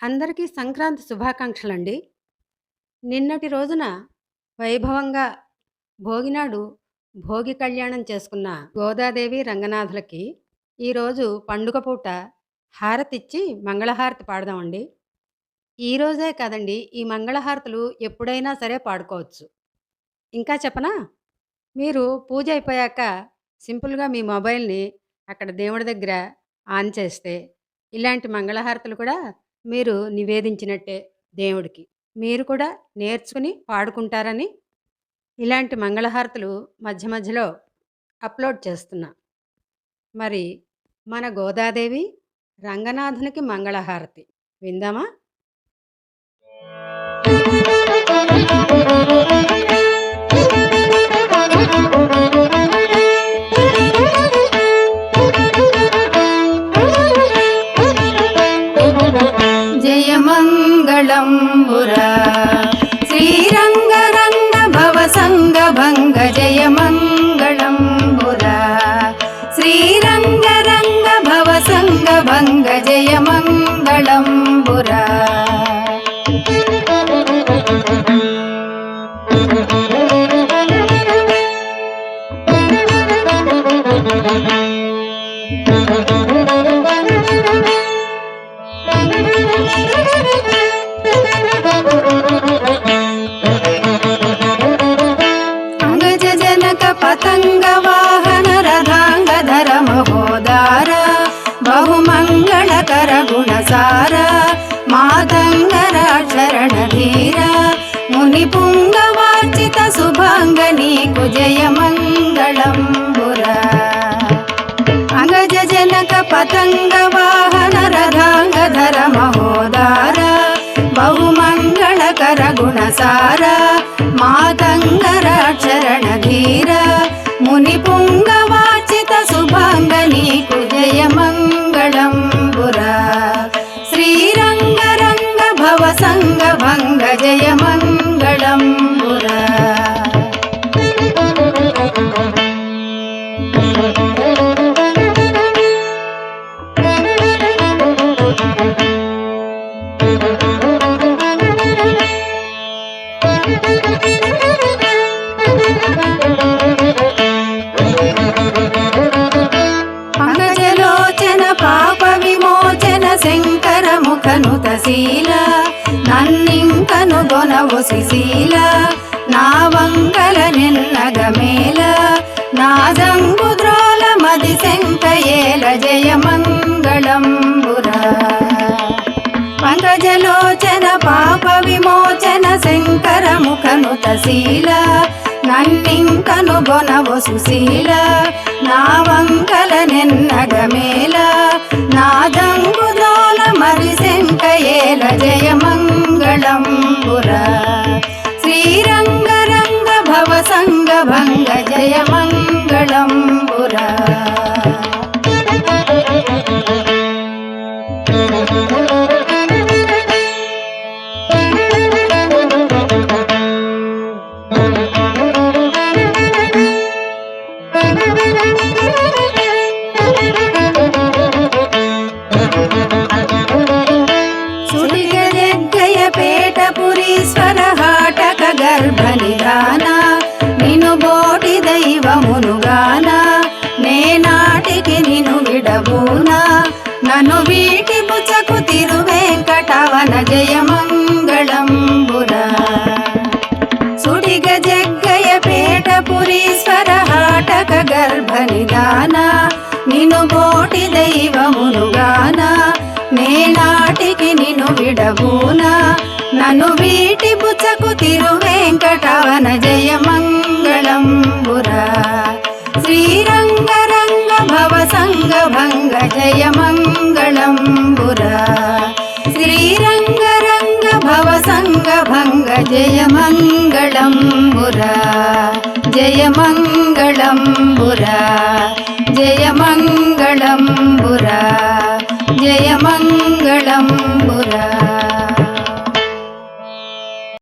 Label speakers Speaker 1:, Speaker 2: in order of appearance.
Speaker 1: అందరికీ సంక్రాంతి శుభాకాంక్షలండి. నిన్నటి రోజున వైభవంగా భోగినాడు భోగి కళ్యాణం చేసుకున్న గోదాదేవి, రంగనాథులకి ఈరోజు పండుగ పూట హారతిచ్చి మంగళహారతి పాడదామండి. ఈరోజే కాదండి, ఈ మంగళహారతులు ఎప్పుడైనా సరే పాడుకోవచ్చు. ఇంకా చెప్పనా? మీరు పూజ అయిపోయాక సింపుల్‌గా మీ మొబైల్‌ని అక్కడ దేవుడి దగ్గర ఆన్ చేస్తే, ఇలాంటి మంగళహారతులు కూడా మీరు నివేదించినట్టే దేవుడికి. మీరు కూడా నేర్చుకుని పాడుకుంటారని, ఇలాంటి మంగళహారతులు మధ్య మధ్యలో అప్‌లోడ్ చేస్తున్నా. మరి మన గోదాదేవి, రంగనాథునికి మంగళహారతి విందామా?
Speaker 2: అంగజ జనక పతంగ వాహన రథాంగధర మహోదార బహుమంగళకర గుణసార మాతంగరాక్షరణ ధీర ముని రంగ భంగ జయ మంగళం పంకజలోచన పాప విమోచన శంకర ముఖనుత శీల గొనవు శిశీల నా వంకల నిన్నగ మేల నా దంగు ద్రోల మది శంకయేల జయ మంగళంబురా పంకజలోచన పాప విమోచన శంకర ముఖనుత శీల నన్నింకను గొనవు సుశీల నా వంకల నిన్నగ మేల నా దంగు దోల మరి శంకయేల జయ మంగళంబురా శ్రీరంగ భంగ జయ మంగళంబురా సుడిగజగ్గయ పేట పురీశ్వర హాటక దైవమునుగాన నేనాటికి నిను విడబూనా నన్ను వీటి బుచకు తిరువెంకటవన జయ మంగళంబురా సుడిగ జగ్గయ పేట పురీశ్వర హాటక గర్భ నిదాన నిను బోటి దైవమునుగాన నేనాటికి నిను విడబూనా నన్ను వీటి బుచకు తిరువెంకటవన జయమ భవ సంగ భంగ జయ మంగళంబురా